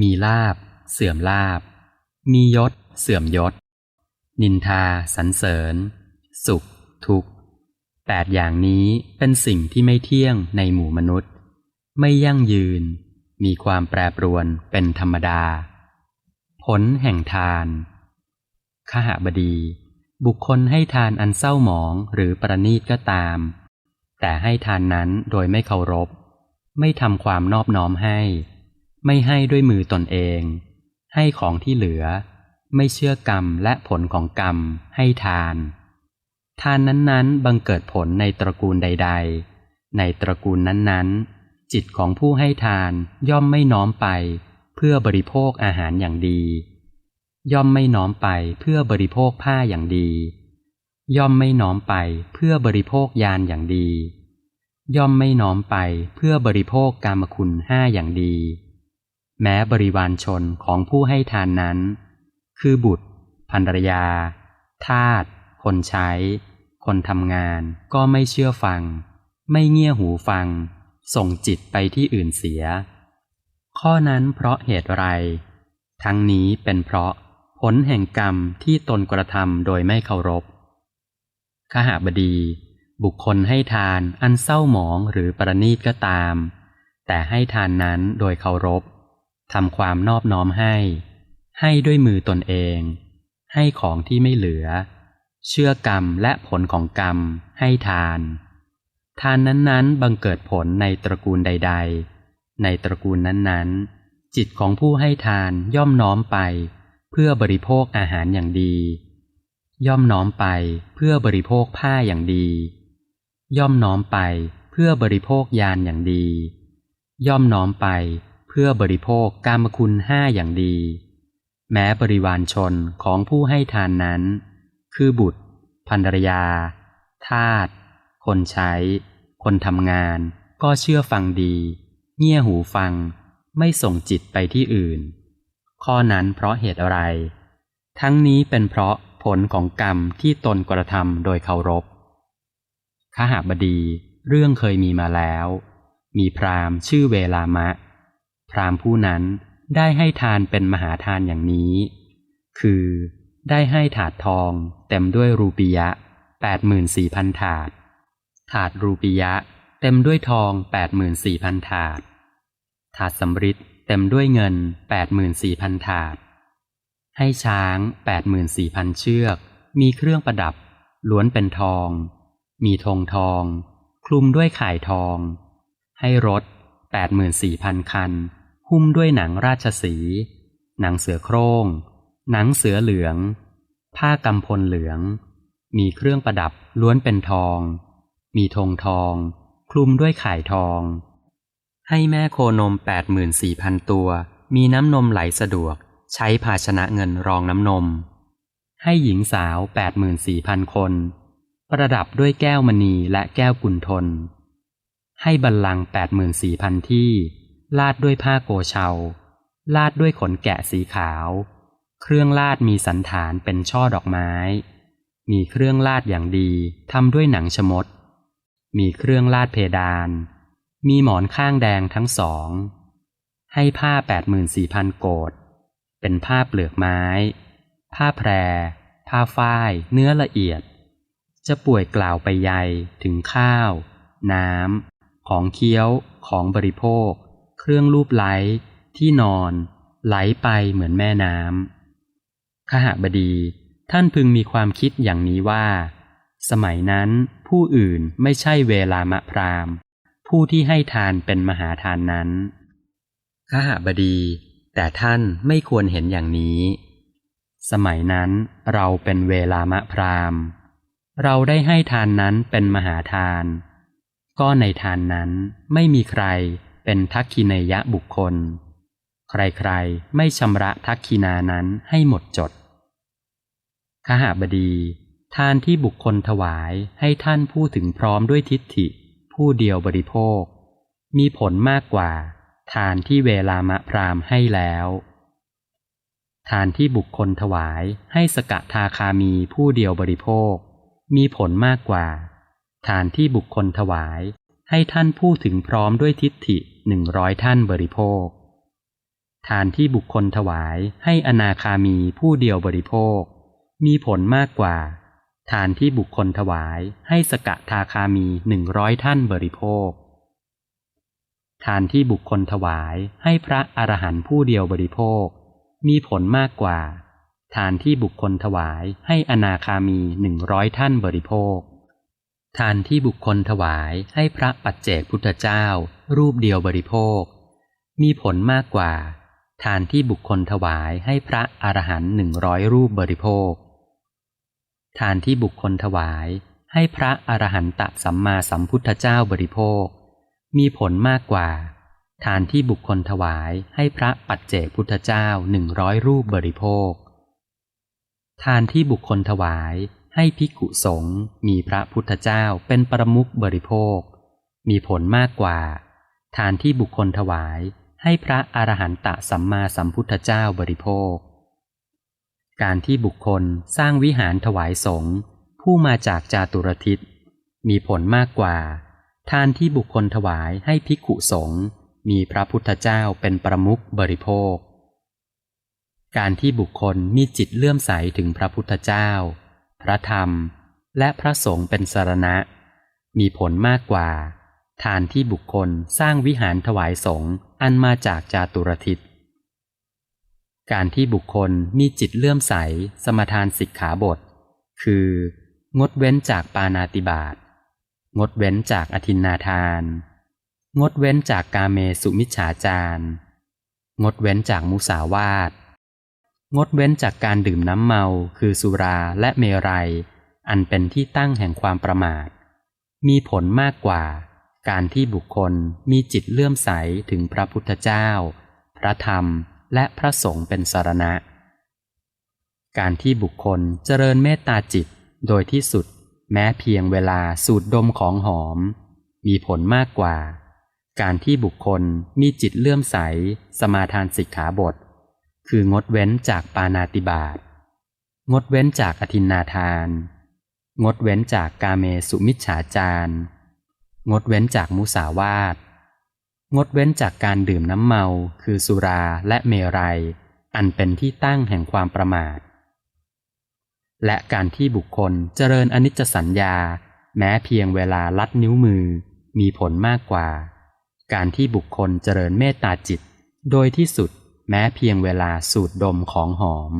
มีลาบ เสื่อมลาบ มียศ เสื่อมยศ นินทา สรรเสริญ สุข ทุกข์แปดอย่างนี้เป็นสิ่งที่ไม่เที่ยงในหมู่มนุษย์ ไม่ยั่งยืน มีความแปรปรวนเป็นธรรมดา ผลแห่งทานขหบดี บุคคลให้ทานอันเศร้าหมองหรือประนีตก็ตาม แต่ให้ทานนั้นโดยไม่เคารพ ไม่ทำความนอบน้อมให้ ไม่ให้ด้วยมือตนเอง ให้ของที่เหลือ ไม่เชื่อกรรมและผลของกรรม ให้ทาน ทานนั้นๆ บังเกิดผลในตระกูลใด ๆ ในตระกูลนั้นๆ จิตของผู้ให้ทานย่อมไม่น้อมไป เพื่อบริโภคอาหารอย่างดี ย่อมไม่น้อมไปเพื่อบริโภคผ้าอย่างดี ย่อมไม่น้อมไปเพื่อบริโภคยานอย่างดี ย่อมไม่น้อมไปเพื่อบริโภคกามคุณห้าอย่างดี แม้บริวารชนของผู้ให้ทานนั้น คือบุตรภรรยา ทาสคนใช้ คนทำงานก็ไม่เชื่อฟัง ไม่เงี่ยหูฟัง ส่งจิตไปที่อื่นเสีย ข้อนั้นเพราะเหตุไร ทั้งนี้เป็นเพราะผลแห่งกรรมที่ตนกระทำโดยไม่เคารพขหบดี บุคคลให้ทานอันเศร้าหมองหรือประนีตก็ตาม แต่ให้ทานนั้นโดยเคารพ ทำความนอบน้อมให้ ให้ด้วยมือตนเอง ให้ของที่ไม่เหลือ เชื่อกรรมและผลของกรรม ให้ทาน ทานนั้นๆ บังเกิดผลในตระกูลใด ๆ ในตระกูลนั้นๆ จิตของผู้ให้ทานย่อมน้อมไป เพื่อบริโภคอาหารอย่างดี ย่อมน้อมไปเพื่อบริโภคผ้าอย่างดี ย่อมน้อมไปเพื่อบริโภคยานอย่างดี ย่อมน้อมไป เพื่อบริโภคกามคุณห้าอย่างดี แม้บริวารชนของผู้ให้ทานนั้น คือบุตรภรรยา ทาสคนใช้ คนทำงาน ก็เชื่อฟังดี เงี่ยหูฟัง ไม่ส่งจิตไปที่อื่น ข้อนั้นเพราะเหตุอะไร ทั้งนี้เป็นเพราะผลของกรรมที่ตนกระทำโดยเคารพขหาบดีเรื่องเคยมีมาแล้ว มีพราหมณ์ชื่อเวลามะ พราหมณ์ผู้นั้นได้ให้ทานเป็นมหาทานอย่างนี้ คือได้ให้ถาดทองเต็มด้วยรูปียะแปดหมื่นสี่พันถาด ถาดรูปียะเต็มด้วยทองแปดหมื่นสี่พันถาด ถาดสำริดเต็มด้วยเงินแปดหมื่นสี่พันถาด ให้ช้างแปดหมื่นสี่พันเชือก มีเครื่องประดับ ล้วนเป็นทอง มีธงทอง คลุมด้วยข่ายทอง ให้รถแปดหมื่นสี่พันคัน หุ้มด้วยหนังราชสี หนังเสือโครง่ง หนังเสือเหลือง ผ้ากำพลเหลือง มีเครื่องประดับล้วนเป็นทอง มีธงทอง คลุมด้วยข่ายทอง ให้แม่โคนมแปดหมื่นสี่พันตัว มีน้ำนมไหลสะดวก ใช้ภาชนะเงินรองน้ำนม ให้หญิงสาวแปดหมื่นสี่พันคน ประดับด้วยแก้วมณีและแก้วกุนทน ให้บัลลังแปดหมื่นสี่พันที่ ลาดด้วยผ้าโกเชา ลาดด้วยขนแกะสีขาว เครื่องลาดมีสันฐานเป็นช่อดอกไม้ มีเครื่องลาดอย่างดีทำด้วยหนังชมด มีเครื่องลาดเพดาน มีหมอนข้างแดงทั้งสอง ให้ผ้าแปดหมื่นสี่พันโกดเป็นผ้าเปลือกไม้ ผ้าแพร ผ้าฝ้าย เนื้อละเอียด จะป่วยกล่าวไปใยถึงข้าว น้ำ ของเคี้ยว ของบริโภคเค รื่องรูปไหลที่นอน ไหลไปเหมือนแม่น้ำขหบดี ท่านพึงมีความคิดอย่างนี้ว่า สมัยนั้นผู้อื่นไม่ใช่เวลามะพรามผู้ที่ให้ทานเป็นมหาทานนั้นขหบดี แต่ท่านไม่ควรเห็นอย่างนี้ สมัยนั้นเราเป็นเวลามะพรามเราได้ให้ทานนั้นเป็นมหาทาน ก็ในทานนั้นไม่มีใคร เป็นทักขินยะบุคคล ใครๆ ไม่ชำระทักขินานั้นให้หมดจดขหบดี ทานที่บุคคลถวายให้ท่านผู้ถึงพร้อมด้วยทิฏฐิ ผู้เดียวบริโภค มีผลมากกว่า ทานที่เวลามะพรามให้แล้ว ทานที่บุคคลถวายให้สกทาคามีผู้เดียวบริโภค มีผลมากกว่า ทานที่บุคคลถวาย ให้ท่านผู้ถึงพร้อมด้วยทิฏฐิหนึ่งร้อยท่านบริโภค ทานที่บุคคลถวายให้อนาคามีผู้เดียวบริโภค มีผลมากกว่า ทานที่บุคคลถวายให้สกทาคามีหนึ่งร้อยท่านบริโภค ทานที่บุคคลถวายให้พระอรหันต์ผู้เดียวบริโภค มีผลมากกว่า ทานที่บุคคลถวายให้อนาคามีหนึ่งร้อยท่านบริโภค ทานที่บุคคลถวายให้พระปัจเจกพุทธเจ้า รูปเดียวบริโภค มีผลมากกว่า ทานที่บุคคลถวายให้พระอรหันต์หนึ่งร้อยรูปบริโภค ทานที่บุคคลถวายให้พระอรหันตสัมมาสัมพุทธเจ้าบริโภค มีผลมากกว่า ทานที่บุคคลถวายให้พระปัจเจกพุทธเจ้าหนึ่งร้อยรูปบริโภค ทานที่บุคคลถวาย ให้ภิกขุสงฆ์มีพระพุทธเจ้าเป็นประมุขบริโภค มีผลมากกว่า ทานที่บุคคลถวายให้พระอรหันตสัมมาสัมพุทธเจ้าบริโภค การที่บุคคลสร้างวิหารถวายสงฆ์ผู้มาจากจาตุรทิศมีผลมากกว่า ทานที่บุคคลถวายให้ภิกขุสงฆ์มีพระพุทธเจ้าเป็นประมุขบริโภค การที่บุคคลมีจิตเลื่อมใสถึงพระพุทธเจ้า พระธรรม และพระสงฆ์เป็นสารณะ มีผลมากกว่า ทานที่บุคคลสร้างวิหารถวายสงฆ์อันมาจากจาตุรทิศการที่บุคคลมีจิตเลื่อมใส สมทานสิกขาบท คือ งดเว้นจากปานาติบาตงดเว้นจากอธินนาทาน งดเว้นจากกาเมสุมิจฉาจาร งดเว้นจากมุสาวาท งดเว้นจากการดื่มน้ำเมาคือสุราและเมรัย อันเป็นที่ตั้งแห่งความประมาท มีผลมากกว่า การที่บุคคลมีจิตเลื่อมใสถึงพระพุทธเจ้า พระธรรมและพระสงฆ์เป็นสารณะ การที่บุคคลเจริญเมตตาจิตโดยที่สุด แม้เพียงเวลาสูดดมของหอม มีผลมากกว่า การที่บุคคลมีจิตเลื่อมใส สมาทานสิกขาบท คืองดเว้นจากปานาติบาต งดเว้นจากอธินนาทาน งดเว้นจากกาเมสุมิจฉาจาร งดเว้นจากมุสาวาท งดเว้นจากการดื่มน้ำเมา คือสุราและเมรัย อันเป็นที่ตั้งแห่งความประมาท และการที่บุคคลเจริญอนิจจสัญญา แม้เพียงเวลาลัดนิ้วมือ มีผลมากกว่า การที่บุคคลเจริญเมตตาจิต โดยที่สุด แม้เพียงเวลาสูดดมของหอม